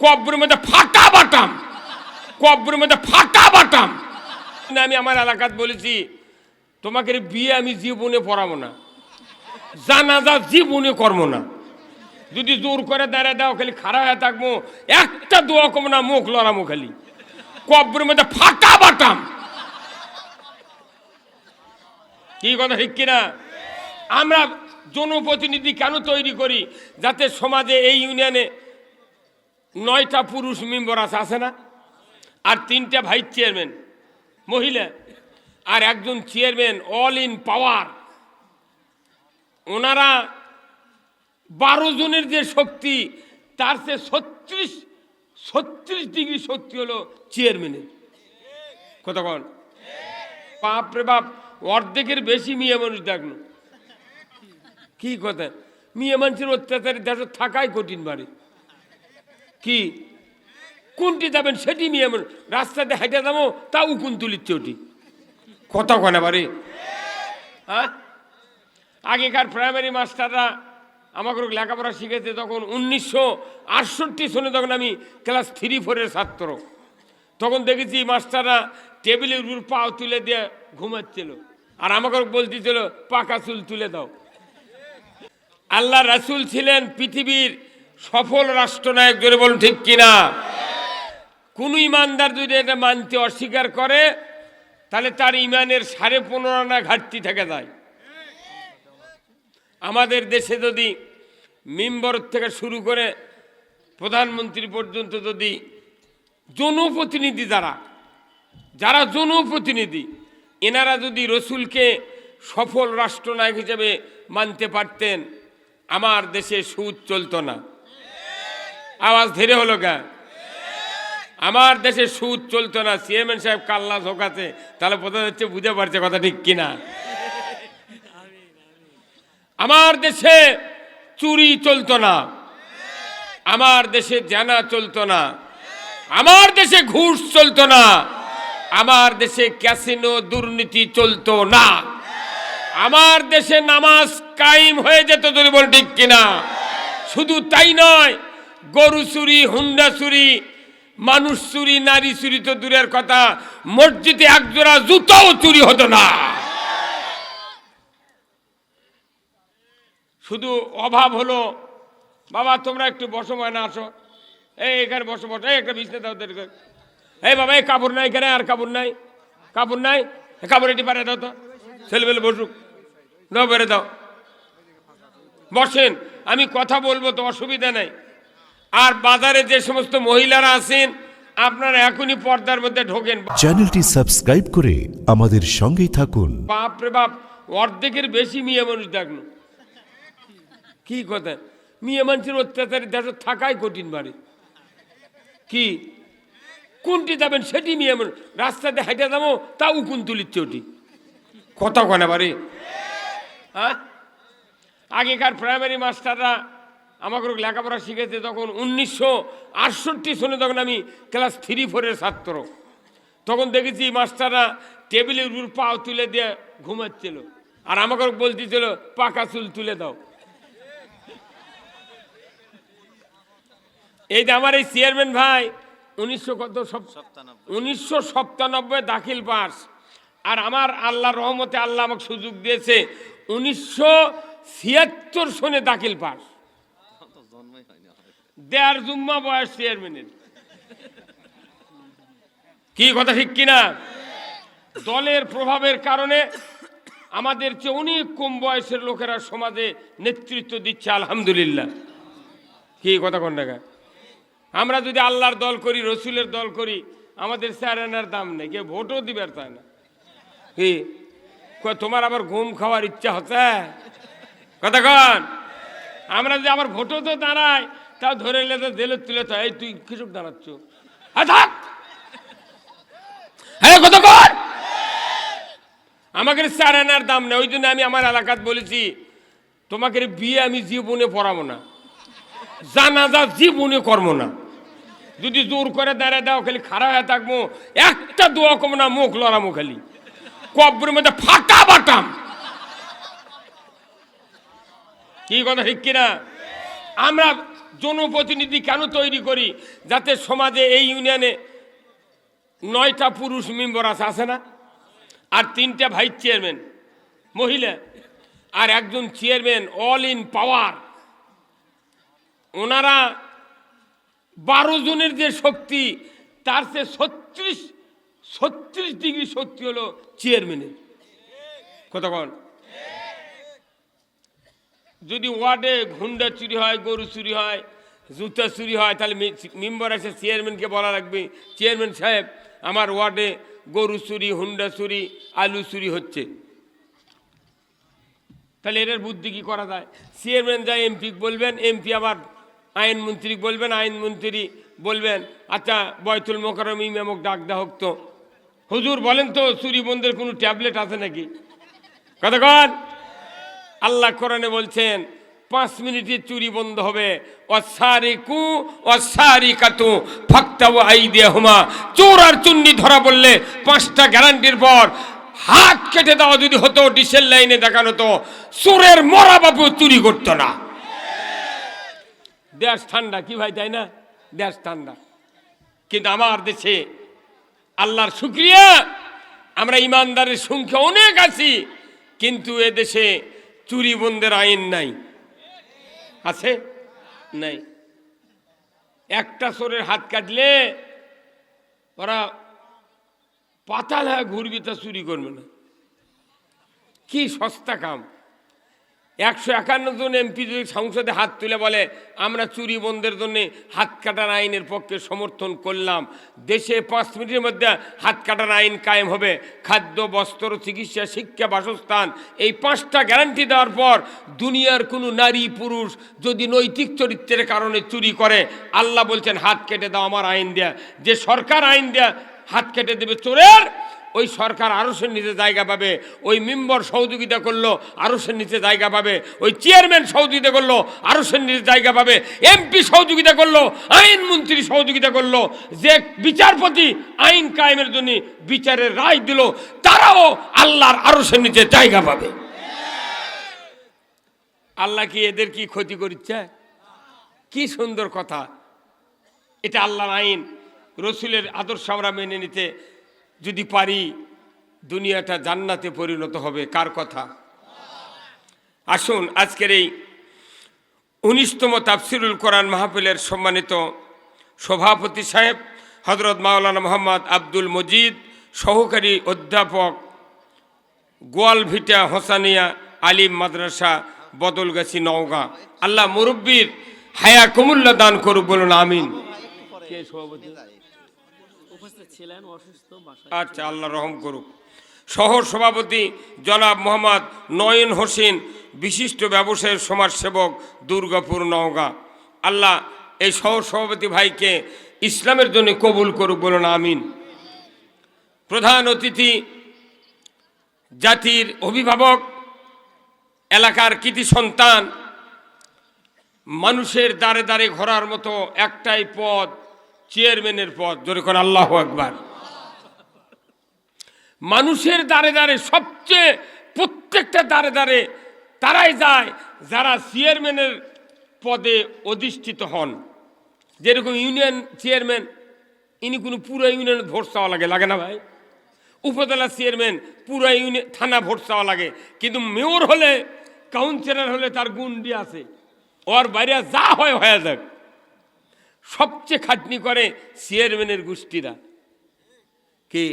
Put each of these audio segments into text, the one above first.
কব্বরের মধ্যে ফাটা বাটাম। কব্বরের মধ্যে ফাটা বাটাম। আমি আমার এলাকাত বলেছি, তোমাকে বিয়ে আমি জীবনে পড়াবো না। জানাজা জীবনে করব না। যদি জোর করে দাঁড়ায় দাও, খালি খারাপ হয়ে থাকব, একটা দোয়া কম না, মুখ লড়ামো খালি। কব্বরের মধ্যে ফাটা বাটাম। কি কথা, ঠিক কিনা? আমরা জনপ্রতিনিধি কেন তৈরি করি? যাতে সমাজে এই ইউনিয়নে নয়টা পুরুষ মেম্বার আছে আছে না? আর তিনটা ভাইস চেয়ারম্যান, মহিলা, আর একজন চেয়ারম্যান অল ইন পাওয়ার ওনারা বারো জনের যে শক্তি, তার সে ছত্রিশ ছত্রিশ ডিগ্রি শক্তি হলো চেয়ারম্যানের। কথা কন। বাপ রে বাপ, অর্ধেকের বেশি মেয়ে মানুষ দেখল কি কথা? মেয়ে মানুষের অত্যাচারে দেশ থাকাই কঠিন বাড়ি। কি? কোনটি যাবেন সেটি মেয়ে মানুষ রাস্তাতে হেঁটে যাব তা উকুন তুলিচ্ছে ওটি? কথা কনে বাড়ি। হ্যাঁ আগেকার প্রাইমারি মাস্টাররা আমাকে লেখাপড়া শিখেছে তখন উনিশশো আটষট্টি সনে তখন আমি ক্লাস থ্রি ফোরের ছাত্র, তখন দেখেছি মাস্টাররা টেবিলের উপর পাও তুলে দিয়ে ঘুমাচ্ছিল। আর আমাকে বলতেছিল, পাকা চুল তুলে দাও। আল্লাহ রাসুল ছিলেন পৃথিবীর সফল রাষ্ট্রনায়ক জোরে বলুন ঠিক কিনা? কোন ইমানদার যদি এটা মানতে অস্বীকার করে, তাহলে তার ইমানের সাড়ে পনেরো আনা ঘাটতি থেকে যায়। আমাদের দেশে যদি মেম্বর থেকে শুরু করে প্রধানমন্ত্রী পর্যন্ত যদি জনপ্রতিনিধি যারা যারা জনপ্রতিনিধি, এনারা যদি রসুলকে সফল রাষ্ট্রনায়ক হিসেবে মানতে পারতেন, আমার দেশে সুদ চলতো না। আওয়াজ ধীরে হলো গা। আমার দেশে সুদ চলতো না চেয়ারম্যান সাহেব কাল্লা ঝোকাতে তাহলে বোঝা যাচ্ছে বুঝে পারছে কথা ঠিক কিনা। আমার দেশে চুরি চলতো না, আমার দেশে জানা চলতো না, আমার দেশে ঘুষ চলতো না, আমার দেশে ক্যাসিনো দুর্নীতি চলতো না। আমার দেশে নামাজ কায়েম হয়ে যেত যদি বল ঠিক কিনা। শুধু তাই নয় গরু চুরি, হুন্ডা চুরি, মানুষ চুরি, নারী চুরি তো দূরের কথা। মসজিদে একজোড়া জুতাও চুরি হতো না। শুধু অভাব হলো, বাবা, তোমরা একটু বসো না আসো। এই, এখানে বসো বসো। এই, একটা বিছনে দাও। এই, বাবা, এই কাপড় নাই এখানে, আর কাপড় নাই। কাপড় নাই? কাপড় এটি পারে দাও তো। ছেলেবেলে বসুক। দাও, বেড়ে দাও। বসেন, আমি কথা বলব, তো অসুবিধা নাই। আর বাজারে যে সমস্ত মহিলারা আছেন আপনারা এখনই পর্দার মধ্যে ঢোকেন। চ্যানেলটি সাবস্ক্রাইব করে আমাদের সঙ্গেই থাকুন। বাপ রে বাপ অর্ধেকের বেশি মেয়ে মানুষ দেখল কি কথা? মেয়ে মানুষের অত্যাচারে দেশ থাকাই কঠিন বাড়ি। কি? কোনটি যাবেন সেটি মেয়ে মানুষ। রাস্তাতে হেঁটে যাব তা উকুন তুলিচ্ছে ওটি কথা কনে বাড়ি? হ্যাঁ? আগেকার প্রাইমারি মাস্টাররা আমাকে লেখাপড়া শিখেছে তখন উনিশশো আটষট্টি সনে তখন আমি ক্লাস থ্রি ফোরের ছাত্র। তখন দেখেছি মাস্টাররা টেবিলের উপর পাও তুলে দিয়ে ঘুমাচ্ছিল। আর আমাকে বলতেছিল পাকা চুল তুলে দাও। এই যে আমার এই চেয়ারম্যান ভাই উনিশশো কত উনিশশো সপ্তানব্বই দাখিল পাস। আর আমার আল্লাহ রহমতে আল্লাহ আমাকে সুযোগ দিয়েছে উনিশশো ছিয়াত্তর সনে দাখিল পাস। দেড় জুম্মা বয়স চেয়ারম্যানের। কি কথা ঠিক কিনা? দলের প্রভাবের কারণে আমাদের চেয়ে অনেক কম বয়সের লোকেরা সমাজে নেতৃত্ব দিচ্ছে, আলহামদুলিল্লাহ। কি কথা কোন টাকা আমরা যদি আল্লাহর দল করি, রসুলের দল করি, আমাদের স্যার স্যারেনার দাম নেই, কেউ ভোটও দিবার তাই না। কি? তোমার আবার ঘুম খাওয়ার ইচ্ছা হচ্ছে? কথা কন। আমরা যদি আবার ভোটও তো দাঁড়াই তাও ধরে নিলে তো জেলে তুলে তো, এই তুই কিছু দাঁড়াচ্ছ? থাক হ্যাঁ কত কর? আমাকে স্যারেনার দাম নেই, ওই জন্য আমি আমার এলাকাত বলেছি, তোমাকে বিয়ে আমি জীবনে পড়াবো না, জানাজা জীবনে কর্ম না। যদি জোর করে দাঁড়ায় দাও, খালি খারাপ হয়ে থাকব, একটা দোয়া কম না, মুখ লড়ামো খালি। কব্বরের মধ্যে ফাটা বাটাম। কি কথা ঠিক কিনা? আমরা জনপ্রতিনিধি কেন তৈরি করি? যাতে সমাজে এই ইউনিয়নে নয়টা পুরুষ মেম্বার আছে আছে না? আর তিনটা ভাইস চেয়ারম্যান, মহিলা, আর একজন চেয়ারম্যান অল ইন পাওয়ার ওনারা বারো জনের যে শক্তি, তার সে ছত্রিশ ছত্রিশ ডিগ্রি শক্তি হলো চেয়ারম্যানের। কতক্ষণ যদি ওয়ার্ডে ঘুন্ডা চুরি হয়, গরু চুরি হয়, জুতা চুরি হয়, তাহলে মেম্বার এসে চেয়ারম্যানকে বলা রাখবে চেয়ারম্যান সাহেব, আমার ওয়ার্ডে গরু চুরি, হুন্ডা চুরি, আলু চুরি হচ্ছে। তাহলে এটার বুদ্ধি কী করা যায়? চেয়ারম্যান যায়, এমপি বলবেন, এমপি আবার আইনমন্ত্রী বলবেন আইনমন্ত্রী বলবেন আচ্ছা বয়তুল মোকারম ইমামক ডাক দেওয়া হোক তো। হুজুর বলেন তো, চুরি বন্ধের কোনো ট্যাবলেট আছে নাকি? কতক্ষণ আল্লাহ কোরআনে বলছেন, পাঁচ মিনিটে চুরি বন্ধ হবে। অসারি কু অসারি কাতু ফাক্তাও আই হুমা চোর আর চুন্নি ধরা বললে পাঁচটা গ্যারান্টির পর হাত কেটে দেওয়া যদি হতো, ডিসেল লাইনে দেখানো তো চোরের মরা বাবু চুরি করতো না। দেশ ঠান্ডা কি ভাই, তাই না? দেশ ঠান্ডা। কিন্তু আমার দেশে আল্লাহর শুক্রিয়া, আমরা ইমানদারের সংখ্যা অনেক আছি, কিন্তু এ দেশে চুরি বন্ধের আইন নাই। আছে? নাই। একটা চোরের হাত কাটলে ওরা পাতাল হয়ে ঘুরবি তা চুরি করবে না। কি সস্তা কাম। একশো একান্ন জন এমপি যদি সংসদে হাত তুলে বলে, আমরা চুরি বন্ধের জন্য হাত কাটার আইনের পক্ষে সমর্থন করলাম। দেশে পাঁচ মিনিটের মধ্যে হাত কাটার আইন কায়েম হবে। খাদ্য, বস্ত্র, চিকিৎসা, শিক্ষা, বাসস্থান, এই পাঁচটা গ্যারান্টি দেওয়ার পর দুনিয়ার কোনো নারী, পুরুষ যদি নৈতিক চরিত্রের কারণে চুরি করে, আল্লাহ বলছেন, হাত কেটে দাও আমার আইন দেয়া। যে সরকার আইন দেয়া, হাত কেটে দেবে চোরের ওই সরকার আরসের নিচে জায়গা পাবে, ওই মেম্বর সহযোগিতা করল, আরসের নিচে জায়গা পাবে, ওই চেয়ারম্যান সহযোগিতা করল, আরসের নিচে জায়গা পাবে এমপি সহযোগিতা করল আইনমন্ত্রী সহযোগিতা করল, যে বিচারপতি আইন কায়েমের জন্য বিচারের রায় দিল, তারাও আল্লাহর আরসের নিচে জায়গা পাবে। আল্লাহ কি এদের কি ক্ষতি করছে কি সুন্দর কথা। এটা আল্লাহর আইন। রসুলের আদর্শ আমরা মেনে নিতে যদি পারি, দুনিয়াটা জান্নাতে পরিণত হবে। কার কথা? আসুন, আজকের এই উনিশতম তাফসিরুল কোরআন মাহফিলের সম্মানিত সভাপতি সাহেব হজরত মাওলানা মোহাম্মদ আব্দুল মজিদ, সহকারী অধ্যাপক গোয়ালভিটা হোসানিয়া আলিম মাদ্রাসা, বদলগাছি নওগাঁ। আল্লাহ মুরব্বীর হায়া কুমুল্লা দান করুক, বলুন, আমিন। সভাপতি উপস্থিত ছিলেন অসুস্থ বাসায় আচ্ছা আল্লাহ রহম করুক। শহর সভাপতি জনাব মোহাম্মদ নয়ন হোসেন বিশিষ্ট ব্যবসায়ী সমাজসেবক দুর্গাপুর নওগাঁ। আল্লাহ এই শহর সভাপতি ভাইকে ইসলামের জন্য কবুল করুক বলুন আমিন। প্রধান অতিথি জাতির অভিভাবক এলাকার কৃতি সন্তান মানুষের দ্বারে দ্বারে ঘোরার মতো একটাই পদ চেয়ারম্যানের পদ, জোরে করে আল্লাহ একবার মানুষের দ্বারে দ্বারে, সবচেয়ে প্রত্যেকটা দ্বারে দ্বারে তারাই যায় যারা চেয়ারম্যানের পদে অধিষ্ঠিত হন। যেরকম ইউনিয়ন চেয়ারম্যান, ইনি কোনো পুরো ইউনিয়ন ভোট চাওয়া লাগে লাগে না ভাই। উপজেলা চেয়ারম্যান, পুরো ইউনিয়ন থানা ভোট চাওয়া লাগে। কিন্তু মেয়র হলে, কাউন্সিলর হলে তার গুন্ডি আছে। ওর বাইরে যা হয়, হয়ে যাক। সবচেয়ে খাটনি করে চেয়ারম্যানের গোষ্ঠীরা। কে?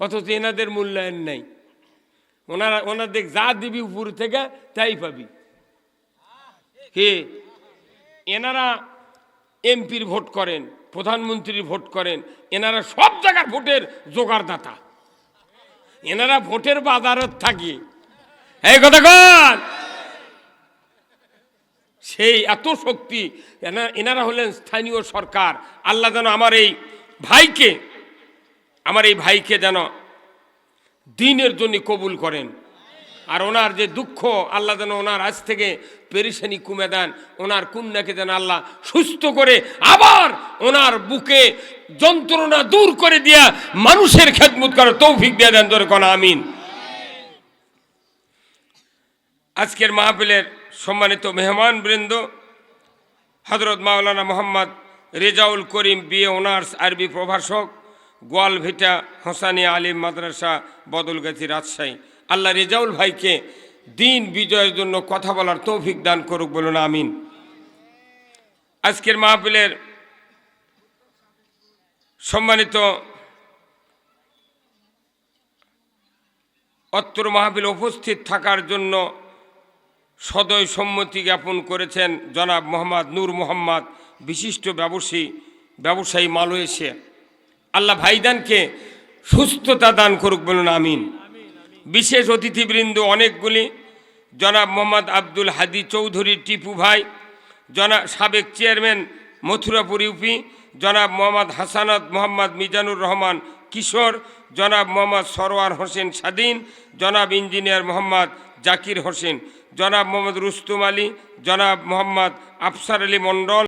অথচ এনাদের মূল্যায়ন নাই। ওনারা, ওনাদের যা দিবি উপর থেকে তাই পাবি। কে? এনারা এমপির ভোট করেন, প্রধানমন্ত্রীর ভোট করেন, এনারা সব জায়গার ভোটের জোগাড়দাতা। এনারা ভোটের বাজারত থাকি। এই কথা কন! সেই এত শক্তি, এনা- এনারা হলেন স্থানীয় সরকার। আল্লাহ যেন আমার এই ভাইকে, আমার এই ভাইকে যেন দিনের জন্য কবুল করেন। আর ওনার যে দুঃখ, আল্লাহ যেন ওনার আজ থেকে পেরেশানি কমে দেন। ওনার কন্যাকে যেন আল্লাহ সুস্থ করে আবার ওনার বুকে যন্ত্রণা দূর করে দিয়া মানুষের খেদমত করার তৌফিক দিয়ে দেন ধরে কোন, আমিন। আজকের মাহফিলের সম্মানিত মেহমান বৃন্দ হজরত মাওলানা মোহাম্মদ রেজাউল করিম বিএ অনার্স আরবি প্রভাষক, গোয়ালভিটা হোসানি আলিম মাদ্রাসা, বদলগাছি রাজশাহী। আল্লাহ রেজাউল ভাইকে দিন বিজয়ের জন্য কথা বলার তৌফিক দান করুক বলুন, আমিন। আজকের মাহফিলের সম্মানিত অত্র মাহফিল উপস্থিত থাকার জন্য সদয় সম্মতি জ্ঞাপন করেছেন জনাব মোহাম্মদ নূর মোহাম্মদ, বিশিষ্ট ব্যবসায়ী ব্যবসায়ী মালয়েশিয়া। আল্লাহ ভাইদানকে সুস্থতা দান করুক বলুন, আমিন। বিশেষ অতিথিবৃন্দ অনেকগুলি, জনাব মোহাম্মদ আব্দুল হাদি চৌধুরী টিপু ভাই জনাব সাবেক চেয়ারম্যান মথুরাপুর ইউপি, জনাব মোহাম্মদ হাসানাত মোহাম্মদ মিজানুর রহমান কিশোর, জনাব মোহাম্মদ সরোয়ার হোসেন স্বাধীন, জনাব ইঞ্জিনিয়ার মোহাম্মদ জাকির হোসেন। জনাব মোহাম্মদ রুস্তুম আলী জনাব মোহাম্মদ আফসার আলী মণ্ডল।